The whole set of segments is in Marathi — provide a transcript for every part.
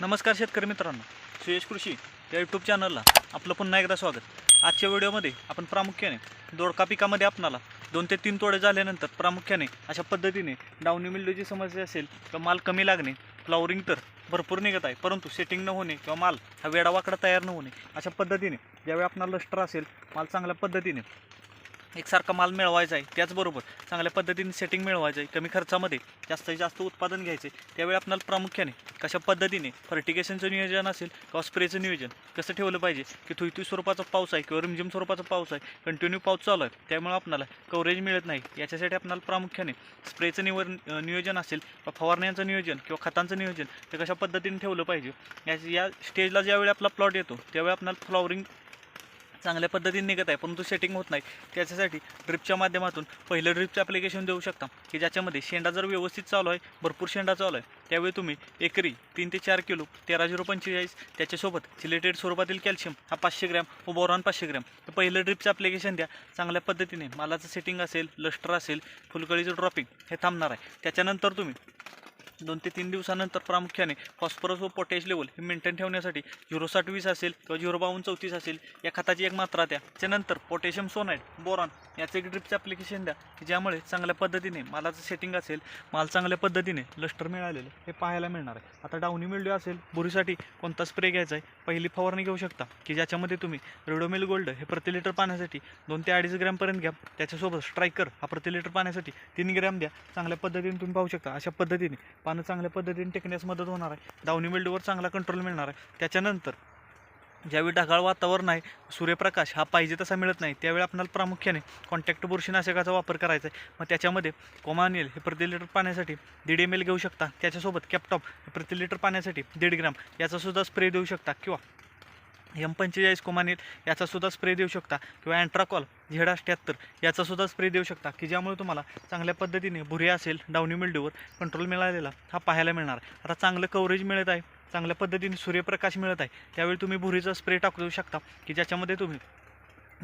नमस्कार शेतकरी मित्रांनो सुयश कृषी या यूट्यूब चॅनलला आपलं पुन्हा एकदा स्वागत. आजच्या व्हिडिओमध्ये आपण प्रामुख्याने दोडका पिकामध्ये आपणाला दोन ते तीन तोडे झाल्यानंतर प्रामुख्याने अशा पद्धतीने डावणी मिल्डोची समस्या असेल किंवा माल कमी लागणे फ्लावरिंग तर भरपूर निघत आहे परंतु सेटिंग न होणे किंवा माल हा वेडावाकडा तयार न होणे अशा पद्धतीने ज्यावेळी आपणाला लष्टर असेल माल चांगल्या पद्धतीने एकसारखा माल मिळवायचा आहे त्याचबरोबर चांगल्या पद्धतीने सेटिंग मिळवायचं आहे कमी खर्चामध्ये जास्तीत जास्त उत्पादन घ्यायचे त्यावेळी आपल्याला प्रामुख्याने कशा पद्धतीने फर्टिकेशनचं नियोजन असेल किंवा स्प्रेचं नियोजन कसं ठेवलं पाहिजे की थुईथुई स्वरूपाचा पाऊस आहे किंवा रिमझिम स्वरूपाचा पाऊस आहे कंटिन्यू पाऊस चालू आहे त्यामुळे आपल्याला कव्हरेज मिळत नाही. याच्यासाठी आपल्याला प्रामुख्याने स्प्रेचं निव नियोजन असेल किंवा फवारण्यांचं नियोजन किंवा खतांचं नियोजन ते कशा पद्धतीने ठेवलं पाहिजे या या स्टेजला ज्यावेळी आपला प्लॉट येतो त्यावेळी आपल्याला फ्लॉवरिंग चांगल्या पद्धतीने निघत आहे परंतु सेटिंग होत नाही. त्याच्यासाठी ड्रिपच्या माध्यमातून पहिलं ड्रिपचं ॲप्लिकेशन देऊ शकता. की ज्याच्यामध्ये शेंडा जर व्यवस्थित चालू आहे भरपूर शेंडा चालू आहे त्यावेळी तुम्ही एकरी तीन ते चार किलो तेरा झिरो पंचेचाळीस त्याच्यासोबत सिलेटेड स्वरूपातील कॅल्शियम हा पाचशे ग्रॅम व बोरॉन पाचशे ग्रॅम. तर पहिलं ड्रिपचं ॲप्लिकेशन द्या चांगल्या पद्धतीने. मालाचं सेटिंग असेल लस्टर असेल फुलकळीचं ड्रॉपिंग हे थांबणार आहे. त्याच्यानंतर तुम्ही दोन ते तीन दिवसानंतर प्रामुख्याने फॉस्फरस व पोटॅश लेवल हे मेंटेन ठेवण्यासाठी झिरो साठ वीस असेल किंवा झिरो बावन्न चौतीस असेल या खताची एक मात्रा द्या. त्याच्यानंतर पोटॅशियम सोनाईड बोरॉन याचं एक ड्रिपचं ॲप्लिकेशन द्या की ज्यामुळे चांगल्या पद्धतीने मालाचं सेटिंग असेल माल चांगल्या पद्धतीने लस्टर मिळालेलं हे पाहायला मिळणार आहे. आता डाऊनी मिळलो असेल बुरीसाठी कोणता स्प्रे घ्यायचा आहे पहिली फवारणी घेऊ शकता की ज्याच्यामध्ये तुम्ही रेडोमिल गोल्ड हे प्रति लिटर पाण्यासाठी दोन ते अडीच ग्रॅमपर्यंत घ्या त्याच्यासोबत स्ट्रायकर हा प्रति लिटर पाण्यासाठी तीन ग्रॅम द्या. चांगल्या पद्धतीने तुम्ही पाहू शकता अशा पद्धतीने पानं चांगल्या पद्धतीने टेकण्यास मदत होणार आहे. दावणी वेल्डवर चांगला कंट्रोल मिळणार आहे. त्याच्यानंतर ज्यावेळी ढगाळ वातावरण आहे सूर्यप्रकाश हा पाहिजे तसा मिळत नाही त्यावेळी आपल्याला प्रामुख्याने कॉन्टॅक्ट बुरशीनाशकाचा वापर करायचा आहे. मग त्याच्यामध्ये कोमानिल हे प्रति लिटर पाण्यासाठी दीड एम एल घेऊ शकता. त्याच्यासोबत कॅपटॉप हे प्रति लिटर पाण्यासाठी दीड ग्राम याचासुद्धा स्प्रे देऊ शकता किंवा एम पंचेचाळीस कोमानिल याचासुद्धा स्प्रे देऊ शकता. किंवा अँट्राकॉल झेड अठ्ठ्याहत्तर याचासुद्धा स्प्रे देऊ शकता. की ज्यामुळे तुम्हाला चांगल्या पद्धतीने भुऱ्या असेल डाऊनी मिल्ड्यूवर कंट्रोल मिळालेला हा पाहायला मिळणार. आता चांगलं कव्हरेज मिळत आहे चांगल्या पद्धतीने सूर्यप्रकाश मिळत आहे त्यावेळी तुम्ही भुरीचा स्प्रे टाकू देऊ शकता. की ज्याच्यामध्ये तुम्ही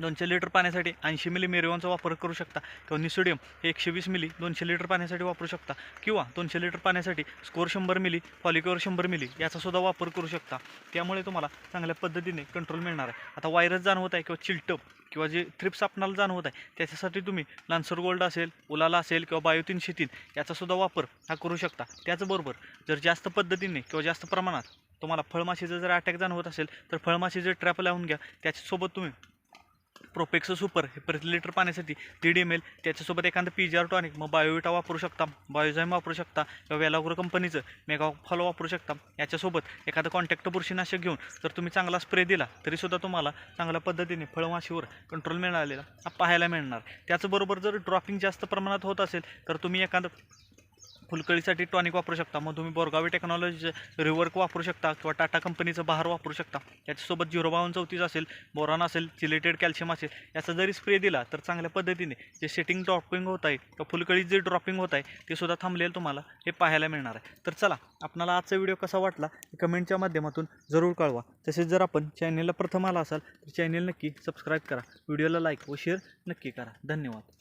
दोनशे लिटर पाण्यासाठी ऐंशी मिली मेरिओनचा वापर करू शकता. किंवा निसोडियम हे एकशे वीस मिली दोनशे लिटर पाण्यासाठी वापरू शकता. किंवा दोनशे लिटर पाण्यासाठी स्कोर शंभर मिली पॉलिक्युअर शंभर मिली याचासुद्धा वापर करू शकता. त्यामुळे तुम्हाला चांगल्या पद्धतीने कंट्रोल मिळणार आहे. आता व्हायरस जाणवत आहे किंवा चिलटप किंवा जे थ्रिप्स आपणाला जाणवत आहे त्याच्यासाठी तुम्ही लान्सर गोल्ड असेल उलाला असेल किंवा बायोतीन शेतीन याचासुद्धा वापर हा करू शकता. त्याचबरोबर जर जास्त पद्धतीने किंवा जास्त प्रमाणात तुम्हाला फळमाशीचा जर अटॅक जाणवत असेल तर फळमाशीचे ट्रॅप लावून घ्या त्याच्यासोबत तुम्ही प्रोपेक्स सुपर हे प्रति लिटर पाण्यासाठी दीड एम एल त्याच्यासोबत एखादं पी जी आर टॉनिक मग बायोविटा वापरू शकता. बायोझाईम वापरू शकता. किंवा वेलाग्रो कंपनीचं मेगा फॉलो वापरू शकता. याच्यासोबत एखादं कॉन्टॅक्ट बुरशीनाशक घेऊन जर तुम्ही चांगला स्प्रे दिला तरीसुद्धा तुम्हाला चांगल्या पद्धतीने फळमाशीवर कंट्रोल मिळालेला पाहायला मिळणार. त्याचबरोबर जर ड्रॉपिंग जास्त प्रमाणात होत असेल तर तुम्ही एखादं फुलकळीसाठी टॉनिक वापरू शकता. मग तुम्ही बोरगावी टेक्नॉलॉजी रिवर्क वापरू शकता किंवा टाटा कंपनीचं बहार वापरू शकता. त्याच्यासोबत झिरो बावन चौतीस असेल बोरॉन असेल चिलेटेड कॅल्शियम असेल याचा जरी स्प्रे दिला तर चांगल्या पद्धतीने जे सेटिंग ड्रॉपिंग होत आहे किंवा फुलकळी जे ड्रॉपिंग होत आहे ते सुद्धा थांबलेलं तुम्हाला हे पाहायला मिळणार आहे. तर चला आपणाला आजचा व्हिडिओ कसा वाटला हे कमेंटच्या माध्यमातून जरूर कळवा. तसेच जर आपण चॅनेलला प्रथम आला असाल तर चॅनेल नक्की सबस्क्राईब करा. व्हिडिओला लाईक व शेअर नक्की करा. धन्यवाद.